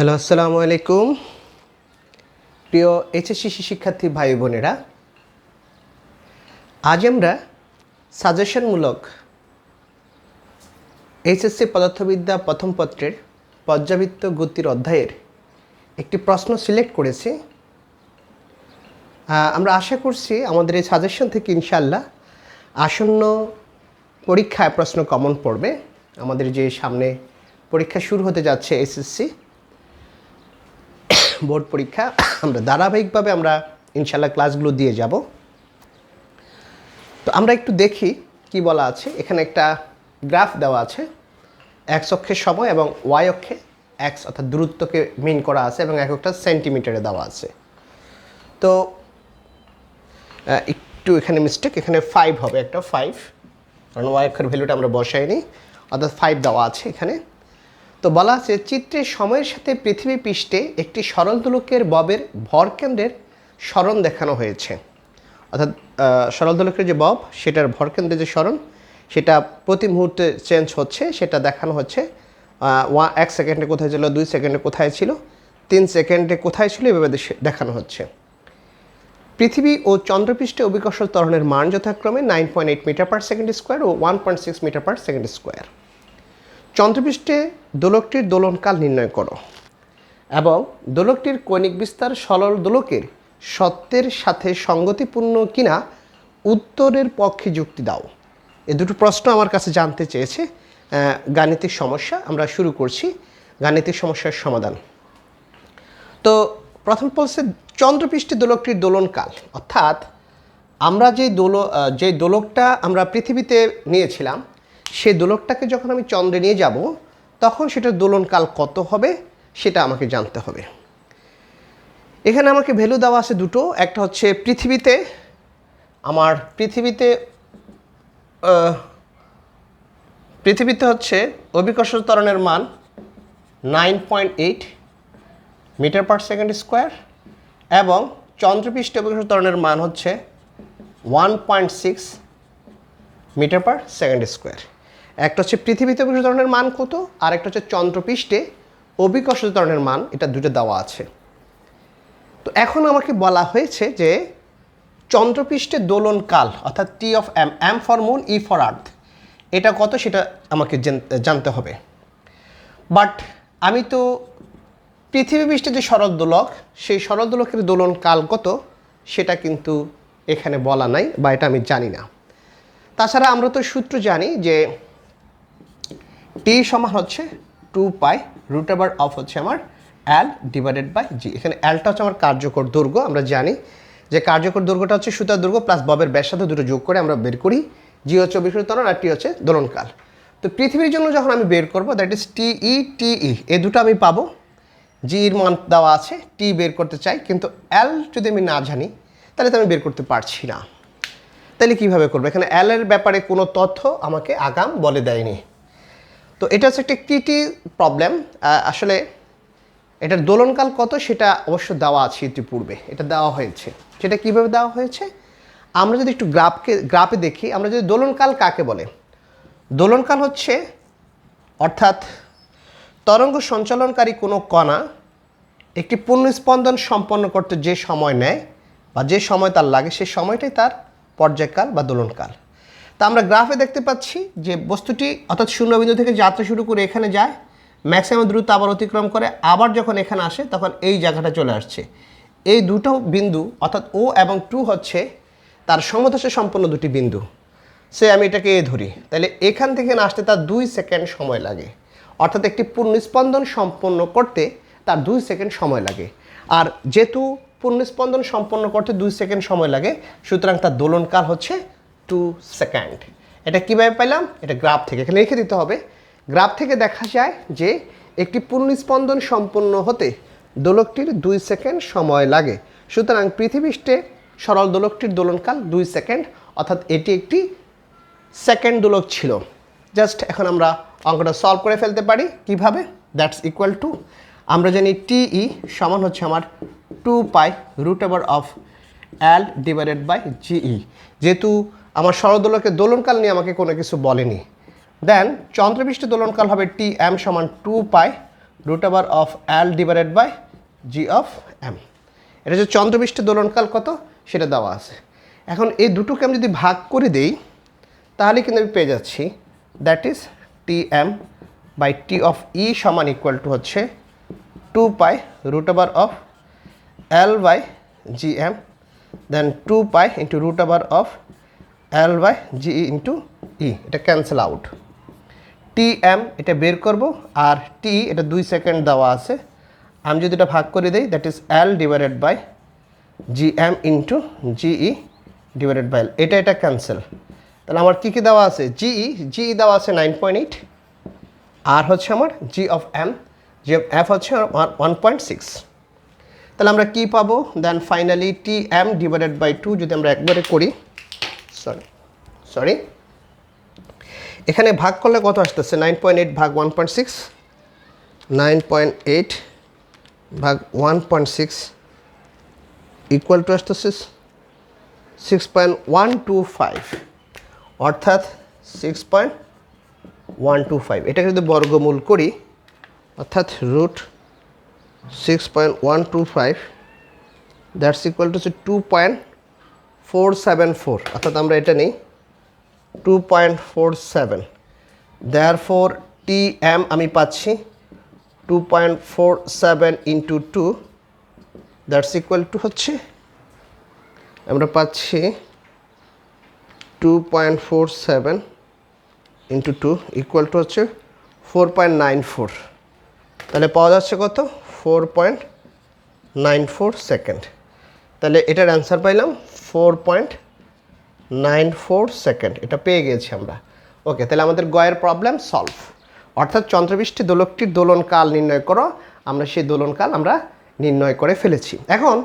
Hello, আসসালামু আলাইকুম। প্রিয় এইচএসসি শিক্ষার্থী ভাই বোনেরা, আজ আমরা সাজেশনমূলক এইচএসসি পদার্থবিদ্যা প্রথম পত্রের পর্যাবৃত্ত গতির অধ্যায়ের একটি প্রশ্ন সিলেক্ট করেছি। আমরা আশা করছি আমাদের এই সাজেশন থেকে ইনশাল্লাহ আসন্ন পরীক্ষায় প্রশ্ন কমন পড়বে। আমাদের যে সামনে পরীক্ষা শুরু হতে যাচ্ছে এসএসসি বোর্ড পরীক্ষা, আমরা ধারাবাহিকভাবে আমরা ইনশাল্লাহ ক্লাসগুলো দিয়ে যাব। তো আমরা একটু দেখি কি বলা আছে। এখানে একটা গ্রাফ দেওয়া আছে এক্স অক্ষের সময় এবং ওয়াই অক্ষে এক্স অর্থাৎ দূরত্বকে মিন করা আছে এবং এক একটা সেন্টিমিটারে দেওয়া আছে। তো একটু এখানে মিস্টেক এখানে ফাইভ হবে, একটা ফাইভ কারণ ওয়াই অক্ষের ভ্যালুটা আমরা বসাইনি, অর্থাৎ ফাইভ দেওয়া আছে এখানে। তো বলা আছে, চিত্রে সময়ের সাথে পৃথিবী পৃষ্ঠে একটি সরল দোলকের ববের ভর কেন্দ্রের স্মরণ দেখানো হয়েছে। অর্থাৎ সরল দোলকের যে বব, সেটার ভর কেন্দ্রের যে স্মরণ সেটা প্রতি মুহূর্তে চেঞ্জ হচ্ছে, সেটা দেখানো হচ্ছে। ওয়া, এক সেকেন্ডে কোথায় ছিল, দুই সেকেন্ডে কোথায় ছিল, তিন সেকেন্ডে কোথায় ছিল, এভাবে দেখানো হচ্ছে। পৃথিবী ও চন্দ্রপৃষ্ঠে অভিকর্ষ ত্বরণের মান যথাক্রমে nine point eight metre per second square ও one point six metre per second square চন্দ্রপৃষ্ঠে দোলকটির দোলনকাল নির্ণয় করো এবং দোলকটির কৌণিক বিস্তার সরল দোলকের সত্যের সাথে সঙ্গতিপূর্ণ কিনা উত্তরের পক্ষে যুক্তি দাও। এ দুটো প্রশ্ন আমার কাছে জানতে চেয়েছে। গাণিতিক সমস্যা, আমরা শুরু করছি। গাণিতিক সমস্যার সমাধান। তো প্রথম বলছে, চন্দ্রপৃষ্ঠে দোলকটির দোলনকাল। অর্থাৎ আমরা যে দোল যে দোলকটা আমরা পৃথিবীতে নিয়েছিলাম সেই দোলকটাকে যখন আমি চন্দ্রে নিয়ে যাব, তখন সেটার দোলনকাল কত হবে সেটা আমাকে জানতে হবে। এখানে আমাকে ভ্যালু দেওয়া আছে দুটো। একটা হচ্ছে পৃথিবীতে, আমার পৃথিবীতে পৃথিবীতে হচ্ছে অভিকর্ষ ত্বরণের মান nine point eight metre per second square এবং চন্দ্রপৃষ্ঠে অভিকর্ষ ত্বরণের মান হচ্ছে one point six metre per second square. একটা হচ্ছে পৃথিবীতে ত্বরণের মান কত, আর একটা হচ্ছে চন্দ্রপৃষ্ঠে অভিকর্ষ ত্বরণের মান, এটা দুটো দেওয়া আছে। তো এখন আমাকে বলা হয়েছে যে চন্দ্রপৃষ্ঠে দোলনকাল অর্থাৎ T of M M for moon E for earth এটা কত সেটা আমাকে জানতে হবে। বাট আমি তো পৃথিবী পৃষ্ঠে যে শরৎ দোলক সেই শরৎ দোলকের দোলন কাল কত, সেটা কিন্তু এখানে বলা নাই বা এটা আমি জানি না। তাছাড়া আমরা তো সূত্র জানি যে টি সমান হচ্ছে two pi root over of হচ্ছে আমার অ্যাল ডিভাইডেড বাই জি এখানে অ্যালটা হচ্ছে আমার কার্যকর দৈর্ঘ্য আমরা জানি যে কার্যকর দুর্গটা হচ্ছে সুতার দৈর্ঘ্য প্লাস ববের ব্যাসার্ধ দুটো যোগ করে আমরা বের করি। জি হচ্ছে অভিকৃত ত্বরণ আর টি হচ্ছে দোলনকাল। তো পৃথিবীর জন্য যখন আমি বের করব দ্যাট ইজ টি ই টি ই এই দুটো আমি পাবো। জির মান দেওয়া আছে টি বের করতে চাই, কিন্তু অ্যাল যদি আমি না জানি, তাহলে তো আমি বের করতে পারছি না। তাহলে কীভাবে করব? এখানে এর ব্যাপারে কোনো তথ্য আমাকে আগাম বলে দেয়নি। তো এটা হচ্ছে একটা কিটি প্রবলেম আসলে এটার দোলনকাল কত সেটা অবশ্য দেওয়া আছে ইতিপূর্বে, এটা দেওয়া হয়েছে। সেটা কীভাবে দেওয়া হয়েছে? আমরা যদি একটু গ্রাফকে, গ্রাফে দেখি, আমরা যদি দোলনকাল কাকে বলে? দোলনকাল হচ্ছে, অর্থাৎ তরঙ্গ সঞ্চালনকারী কোনো কণা একটি পূর্ণস্পন্দন সম্পন্ন করতে যে সময় নেয় বা যে সময় তার লাগে সেই সময়টাই তার পর্যায়কাল বা দোলনকাল। তা আমরা গ্রাফে দেখতে পাচ্ছি যে বস্তুটি অর্থাৎ শূন্যবিন্দু থেকে যাত্রা শুরু করে এখানে যায়, ম্যাক্সিমাম দ্রুত আবার অতিক্রম করে, আবার যখন এখানে আসে তখন এই জায়গাটা চলে আসছে। এই দুটো বিন্দু অর্থাৎ ও এবং টু হচ্ছে তার সমদশে সম্পন্ন দুটি বিন্দু। সে আমি এটাকে এ ধরি। তাহলে এখান থেকে আসতে তার দুই সেকেন্ড সময় লাগে। অর্থাৎ একটি পূর্ণস্পন্দন সম্পন্ন করতে তার দুই সেকেন্ড সময় লাগে। আর যেহেতু পূর্ণস্পন্দন সম্পন্ন করতে দুই সেকেন্ড সময় লাগে, সুতরাং তার দোলনকাল হচ্ছে টু সেকেন্ড। এটা কীভাবে পেলাম এটা গ্রাফ থেকে। এখানে লিখে দিতে হবে। গ্রাফ থেকে দেখা যায় যে একটি পূর্ণস্পন্দন সম্পন্ন হতে দোলকটির দুই সেকেন্ড সময় লাগে। সুতরাং পৃথিবীষ্ঠে সরল দোলকটির দোলনকাল দুই সেকেন্ড, অর্থাৎ এটি একটি সেকেন্ড দোলক ছিল। জাস্ট এখন আমরা অঙ্কটা সলভ করে ফেলতে পারি। কীভাবে? That's equal to. আমরা জানি টিই সমান হচ্ছে আমার two pi root over of L divided by G E যেহেতু আমার সরদোলকের দোলনকাল নিয়ে আমাকে কোনো কিছু বলেনি। দেন চন্দ্রপৃষ্ঠ দোলনকাল হবে টি এম সমান two pi root over of L divided by G of M এটা হচ্ছে চন্দ্রবিষ্ট দোলনকাল কত, সেটা দেওয়া আছে। এখন এই দুটোকে আমি যদি ভাগ করে দেই, তাহলে কিন্তু আমি পেয়ে যাচ্ছি that is T M by T of E সমান ইকুয়াল টু হচ্ছে two pi root over of L by G M then two pi into root over of L by G into E এটা cancel out T M এটা বের করব, আর টি এটা দুই second দেওয়া আছে। আমি যদি এটা ভাগ করে দিই that is L divided by G M into G E divided by L এটা এটা ক্যান্সেল তাহলে আমার কী কী দেওয়া আছে? জিই জিই দেওয়া আছে নাইন পয়েন্ট এইট আর হচ্ছে আমার G of M G of F হচ্ছে ওয়ান পয়েন্ট সিক্স তাহলে আমরা কী পাবো? Then finally T M divided by two যদি আমরা একবারে করি সরি সরি এখানে ভাগ করলে কত আসতেছে? নাইন পয়েন্ট এইট ভাগ one point six nine point eight ভাগ one point six equal to আসতেছে six point one two five অর্থাৎ six point one two five এটাকে যদি বর্গমূল করি, অর্থাৎ root six point one two five that's equal to two point four seven four অর্থাৎ আমরা এটা নিই two point four seven there four T M আমি পাচ্ছি two point four seven into two that's equal to হচ্ছে, আমরা পাচ্ছি two point four seven into two equal to হচ্ছে ফোর পয়েন্ট নাইন ফোর তাহলে পাওয়া যাচ্ছে কত? Four point nine four second তাহলে এটার অ্যান্সার পাইলাম four point nine four second এটা পেয়ে গেছি আমরা। ওকে তাহলে আমাদের গয়ের প্রবলেম সলভ অর্থাৎ চন্দ্রবৃষ্টি দোলকটির দোলনকাল নির্ণয় করো। আমরা সেই দোলনকাল আমরা নির্ণয় করে ফেলেছি। এখন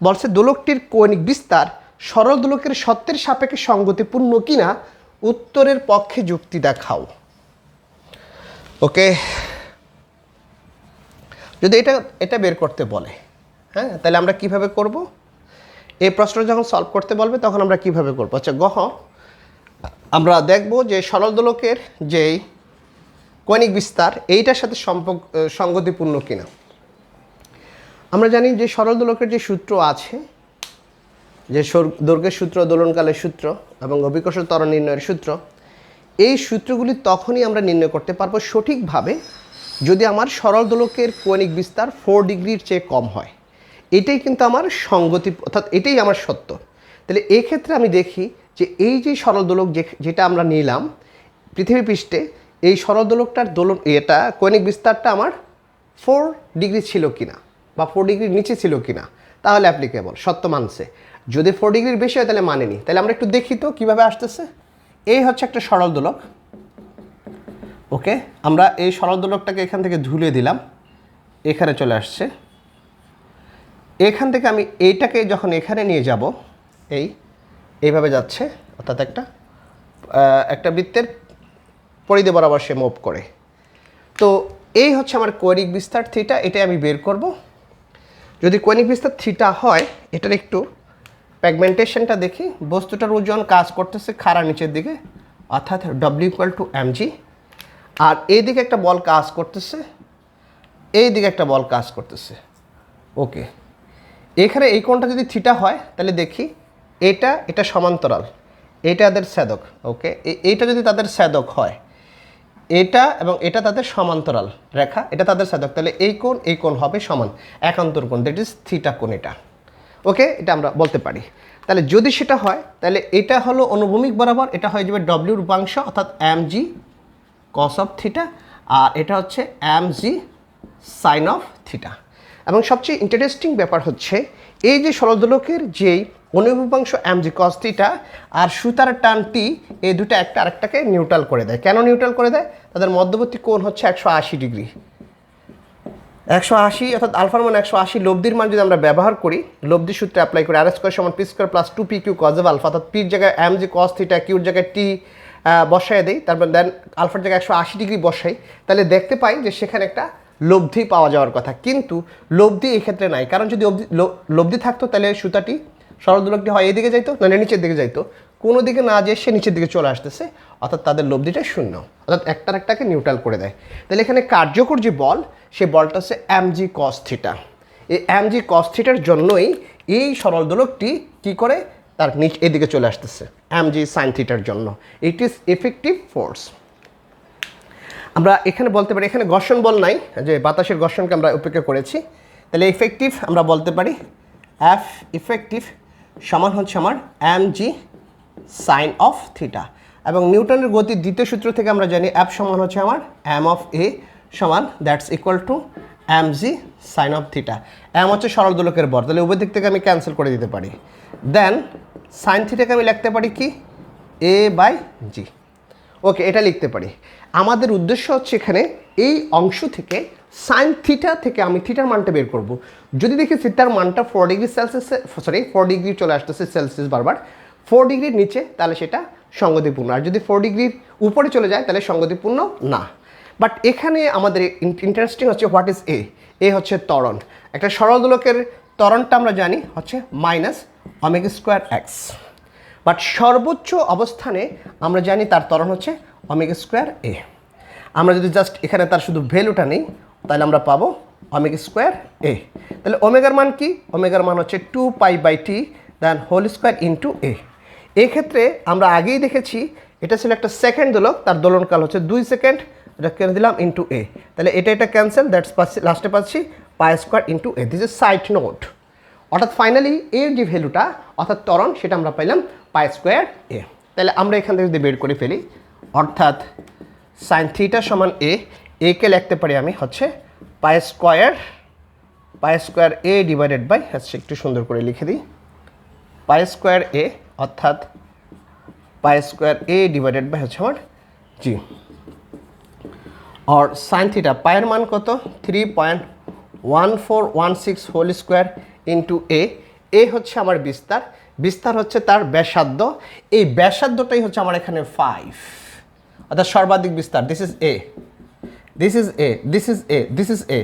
বলছে, দোলকটির কৌণিক বিস্তার সরল দোলকের সত্যের সাপেক্ষে সঙ্গতিপূর্ণ কিনা? উত্তরের পক্ষে যুক্তি দেখাও। ওকে যদি এটা এটা বের করতে বলে হ্যাঁ তাহলে আমরা কীভাবে করব? এই প্রশ্নটা যখন সলভ করতে বলবে, তখন আমরা কীভাবে করব? আচ্ছা গহ, আমরা দেখব যে সরল দোলকের যেই কৌণিক বিস্তার, এইটার সাথে সম্পর্ক সঙ্গতিপূর্ণ কিনা। আমরা জানি যে সরল দোলকের যে সূত্র আছে, যে দৈর্ঘ্যের সূত্র, দোলনকালের সূত্র এবং অভিকর্ষ ত্বরণ নির্ণয়ের সূত্র, এই সূত্রগুলি তখনই আমরা নির্ণয় করতে পারব সঠিকভাবে যদি আমার সরল দোলকের কৌণিক বিস্তার ফোর ডিগ্রির চেয়ে কম হয়। এটাই কিন্তু আমার সঙ্গতি, অর্থাৎ এটাই আমার সত্য। তাহলে এই ক্ষেত্রে আমি দেখি যে এই যে সরল দোলক যে- যেটা আমরা নিলাম, পৃথিবী পৃষ্ঠে, এই সরল দোলকটার দোলন, এটা কৌণিক বিস্তারটা আমার ফোর ডিগ্রি ছিল কিনা বা ফোর ডিগ্রির নিচে ছিল কিনা, তাহলে অ্যাপ্লিকেবল সত্য মানছে। যদি ফোর ডিগ্রির বেশি হয় তাহলে মানেনি। তাহলে আমরা একটু দেখি তো কীভাবে আসতেছে। এই হচ্ছে একটা সরল দোলক। ওকে আমরা এই সরল দোলকটাকে এখান থেকে ধুলে দিলাম। এখানে চলে আসছে। এখান থেকে আমি এইটাকে যখন এখানে নিয়ে যাব, এই, এইভাবে যাচ্ছে, অর্থাৎ একটা একটা বৃত্তের পরিধি বরাবর সে মুভ করে। তো এই হচ্ছে আমার কৈনিক বিস্তার থিটা এটাই আমি বের করব। যদি কৈনিক বিস্তার থিটা হয়, এটার একটু প্যাগমেন্টেশনটা দেখি। বস্তুটার ওজন কাজ করতেছে খাড়া নিচের দিকে, অর্থাৎ ডব্লিউ ইকুয়াল টু এমজি আর এই দিকে একটা বল কাজ করতেছে এই দিকে একটা বল কাজ করতেছে। ওকে এখানে এই কোণটা যদি থিটা হয়, তাহলে দেখি এটা এটা সমান্তরাল। এটা তাদের স্যাদক ওকে এইটা যদি তাদের স্যাদক হয়, এটা এবং এটা তাদের সমান্তরাল রেখা, এটা তাদের সাধক তাহলে এই কোণ এই কোণ হবে সমান একান্তর কোণ দ্যাট ইজ থিটা কোণ এটা। ওকে এটা আমরা বলতে পারি। তাহলে যদি সেটা হয়, তাহলে এটা হলো অনুভূমিক বরাবর, এটা হয়ে যাবে ডব্লিউ রূপাংশ, অর্থাৎ M G cos of theta আর এটা হচ্ছে M G sine of theta এবং সবচেয়ে ইন্টারেস্টিং ব্যাপার হচ্ছে, এই যে সরলদোলকের যেই অনুভূপাংশ এম জি কস থিটা আর সুতার টান টি এই দুটো একটা আরেকটাকে নিউট্রাল করে দেয়। কেন নিউট্রাল করে দেয়? তাদের মধ্যবর্তী কোণ হচ্ছে একশো আশি ডিগ্রি। একশো আশি অর্থাৎ আলফার মান একশো আশি লব্ধির মান যদি আমরা ব্যবহার করি, লব্ধি সূত্রে অ্যাপ্লাই করি আর স্কোয়ার সমান P square plus two P Q cos alpha অর্থাৎ পির জায়গায় এম জি কস থিটা কিউর জায়গায় টি বসায় দিই, তারপর দেন আলফার জায়গায় একশো আশি ডিগ্রি বসাই, তাহলে দেখতে পাই যে সেখানে একটা লব্ধি পাওয়া যাওয়ার কথা। কিন্তু লব্ধি এই ক্ষেত্রে নাই। কারণ যদি লো- লব্ধি থাকতো, তাহলে সুতাটি সরলদোলকটি হয় এদিকে যাইতো না নিচের দিকে যাইতো। কোনো দিকে না যেয়ে সে নিচের দিকে চলে আসতেছে। অর্থাৎ তাদের লব্ধিটা শূন্য। অর্থাৎ একটার একটাকে নিউট্রাল করে দেয়। তাহলে এখানে কার্যকর যে বল, সে বলটা হচ্ছে এমজি কস থিটা এই এমজি কস থিটার জন্যই এই সরল দোলকটি কী করে? তার নিচ এদিকে চলে আসতেছে। এমজি সাইন থিটার জন্য। ইট ইজ এফেক্টিভ ফোর্স আমরা এখানে বলতে পারি, এখানে ঘর্ষণ বল নাই, যে বাতাসের ঘর্ষণকে আমরা উপেক্ষা করেছি। তাহলে ইফেক্টিভ আমরা বলতে পারি এফ ইফেক্টিভ সমান হচ্ছে আমার M G sine of theta এবং নিউটনের গতির দ্বিতীয় সূত্র থেকে আমরা জানি অ্যাপ সমান হচ্ছে আমার এম অফ এ সমান that's equal to M G sine of theta M হচ্ছে সরল দোলকের বর, তাহলে উভয় দিক থেকে আমি ক্যান্সেল করে দিতে পারি। দেন সাইন থিটাকে আমি লিখতে পারি কি? এ বাই জি ওকে এটা লিখতে পারি। আমাদের উদ্দেশ্য হচ্ছে এখানে এই অংশ থেকে সাইন থিটা থেকে আমি থিটার মানটা বের করব। যদি দেখি থিটার মানটা ফোর ডিগ্রি সেলসিয়াসে সরি ফোর ডিগ্রি চলে আসতেছে সেলসিয়াস বারবার। ফোর ডিগ্রির নিচে তাহলে সেটা সঙ্গতিপূর্ণ। আর যদি ফোর ডিগ্রির উপরে চলে যায় তাহলে সঙ্গতিপূর্ণ না। বাট এখানে আমাদের ইন্টারেস্টিং হচ্ছে হোয়াট ইজ এ এ হচ্ছে ত্বরণ। একটা সরল দোলকের ত্বরণটা আমরা জানি হচ্ছে minus omega square X but সর্বোচ্চ অবস্থানে আমরা জানি তার ত্বরণ হচ্ছে অমেগা স্কোয়ার এ আমরা যদি জাস্ট এখানে তার শুধু ভ্যালুটা নেই, তাহলে আমরা পাবো অমেগা স্কোয়ার এ তাহলে ওমেগার মান কি? ওমেগার মান হচ্ছে two pi by T then whole square into A এক্ষেত্রে আমরা আগেই দেখেছি, এটা ছিল একটা সেকেন্ড দোলক, তার দোলনকাল হচ্ছে দুই সেকেন্ড এটা কেন দিলাম ইন্টু এ তাহলে এটা এটা ক্যান্সেল দ্যাটস পাচ্ছি লাস্টে পাচ্ছি pi square into A this is side note অর্থাৎ ফাইনালি এর যে ভ্যালুটা অর্থাৎ ত্বরণ, সেটা আমরা পাইলাম পাই স্কোয়ার এ তাহলে আমরা এখান থেকে যদি বের করে ফেলি, অর্থাৎ সাইন থিটা সমান এ এ কে লিখতে পারি আমি হচ্ছে pi square pi square A divided by হচ্ছে একটু সুন্দর করে লিখে দিই পাই স্কোয়ার এ অর্থাৎ pi square A divided by হচ্ছে আমার জি আর সাইন থিটা পায়ের মান কত? Three point one four one six whole square into A A হচ্ছে আমার বিস্তার। বিস্তার হচ্ছে তার ব্যাসার্ধ। এই ব্যাসার্ধটাই হচ্ছে আমার এখানে ফাইভ অর্থাৎ সর্বাধিক বিস্তার। This is A this is A this is A this is A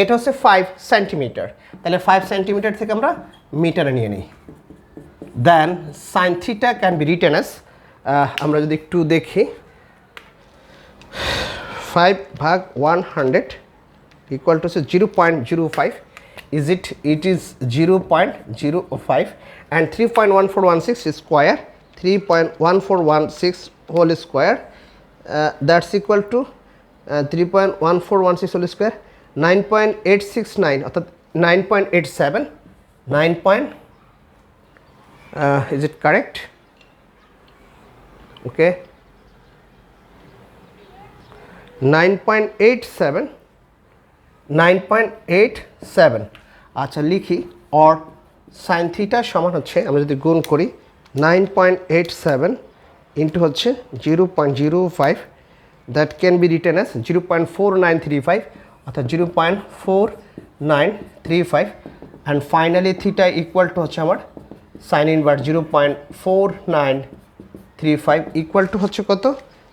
এটা হচ্ছে ফাইভ সেন্টিমিটার তাহলে ফাইভ সেন্টিমিটার থেকে আমরা মিটারে নিয়ে নিই। Then sine theta can be written as আমরা যদি একটু দেখি। ফাইভ ভাগ ওয়ান হান্ড্রেড ইকুয়াল টু হচ্ছে zero point zero five is it it is zero point zero five and three point one four one six square three point one four one six whole square that's equal to three point one four one six whole square nine point eight six nine অর্থাৎ nine point eight seven nine point is it correct okay 9.87 9.87 আচ্ছা লিখি। Or sine theta সমান হচ্ছে আমরা যদি গুণ করি 9.87 into হচ্ছে zero point zero five that can be written as zero point four nine three five অর্থাৎ zero point four nine three five and finally theta equal to হচ্ছে আমার sine invert zero point four nine three five equal to হচ্ছে কত?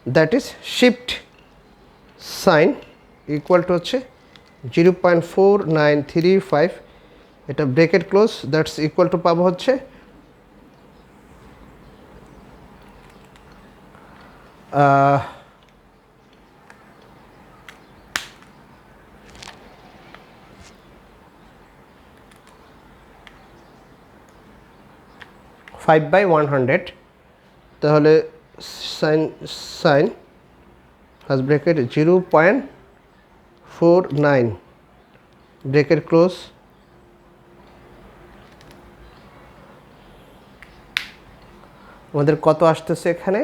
That is shift sine equal to হচ্ছে zero point four nine three five এটা bracket close that's equal to পাবো হচ্ছে five by one hundred তাহলে sine sine has bracket 0.49 bracket close. আমাদের কত আসতেছে এখানে?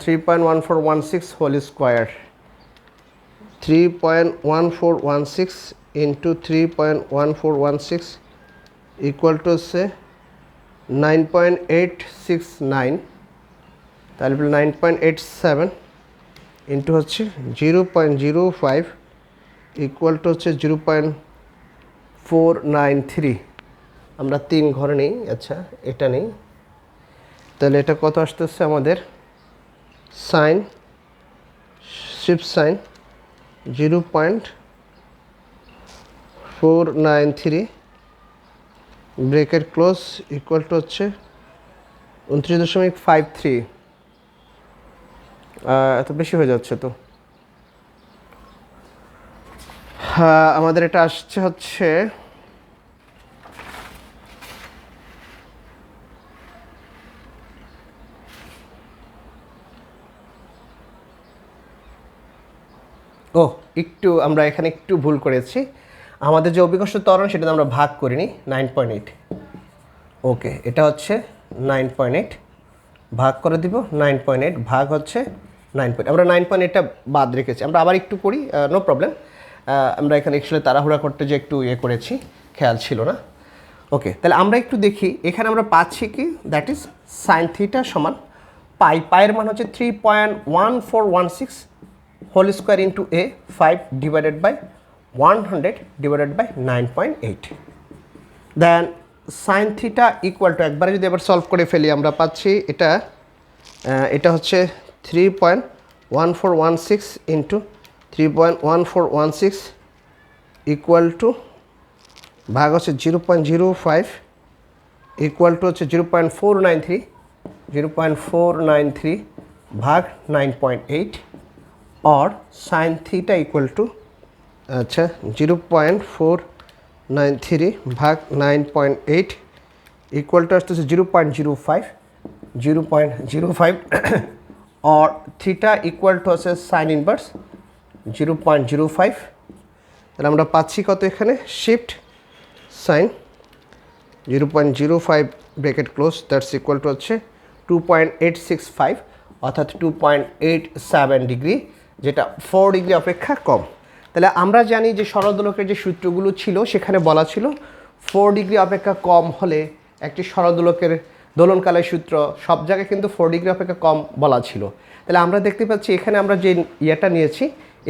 Three point one four one six whole square three point one four one six into three point one four one six equal to হচ্ছে nine point eight six nine তাহলে nine point eight seven into হচ্ছে zero point zero five equal to হচ্ছে zero point four nine three আমরা তিন ঘর নেই আচ্ছা এটা নেই। তাহলে এটা কত আসতেছে আমাদের? Sine, shift sine, zero point four nine three, bracket close equal to হচ্ছে উনত্রিশ দশমিক ফাইভ থ্রি। এত বেশি হয়ে যাচ্ছে তো। হ্যাঁ আমাদের এটা আসছে হচ্ছে ও একটু, আমরা এখানে একটু ভুল করেছি। আমাদের যে অভিকর্ষ ত্বরণ সেটা আমরা ভাগ করিনি নাইন পয়েন্ট এইট ওকে, এটা হচ্ছে নাইন পয়েন্ট এইট ভাগ করে দিব নাইন পয়েন্ট এইট ভাগ হচ্ছে নাইন পয়েন্ট আমরা নাইন পয়েন্ট এইটটা বাদ রেখেছি। আমরা আবার একটু করি নো প্রবলেম আমরা এখানে অ্যাকচুয়ালি তাড়াহুড়া করতে যে একটু ইয়ে করেছি, খেয়াল ছিল না। ওকে, তাহলে আমরা একটু দেখি, এখানে আমরা পাচ্ছি কি? দ্যাট ইজ সাইন থিটা সমান পাই পায়ের মান হচ্ছে three point one four one six into A five divided by one hundred divided by nine point eight then sine theta two একবারে যদি এবার সলভ করে ফেলি, আমরা পাচ্ছি এটা এটা হচ্ছে three point one four one six into three point one four one six equal to ভাগ হচ্ছে zero point zero five equal to হচ্ছে zero point four nine three zero point four nine three ভাগ nine point eight or sin theta equal to আচ্ছা zero point four nine three ভাগ nine point eight equal to আসতেছে zero point zero five zero point zero five or theta equal to আছে sine inverse zero point zero five তাহলে আমরা পাচ্ছি কত এখানে? Shift sine zero point zero five bracket close that's equal to হচ্ছে two point eight six five অর্থাৎ two point eight seven degree যেটা four degree অপেক্ষা কম। তাহলে আমরা জানি যে সরদোলকের যে সূত্রগুলো ছিল, সেখানে বলা ছিল ফোর ডিগ্রি অপেক্ষা কম হলে একটি সরদোলকের দোলনকালের সূত্র সব জায়গায় কিন্তু ফোর ডিগ্রি অপেক্ষা কম বলা ছিল। তাহলে আমরা দেখতে পাচ্ছি এখানে আমরা যে ইয়েটা নিয়েছি,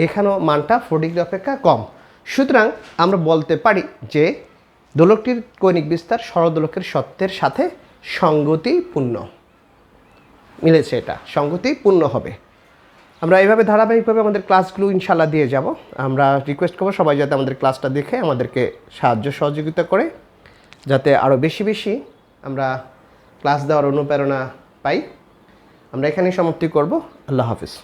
এখানেও মানটা ফোর ডিগ্রি অপেক্ষা কম। সুতরাং আমরা বলতে পারি যে দোলকটির কৈনিক বিস্তার সরদোলকের সত্যের সাথে সঙ্গতিপূর্ণ। মিলেছে এটা, সঙ্গতিপূর্ণ হবে। আমরা এইভাবে ধারাবাহিকভাবে আমাদের ক্লাসগুলো ইনশাল্লাহ দিয়ে যাব। আমরা রিকোয়েস্ট করব সবাই যাতে আমাদের ক্লাসটা দেখে আমাদেরকে সাহায্য সহযোগিতা করে, যাতে আরও বেশি বেশি আমরা ক্লাস দেওয়ার অনুপ্রেরণা পাই। আমরা এখানেই সমাপ্তি করব। আল্লাহ হাফিজ।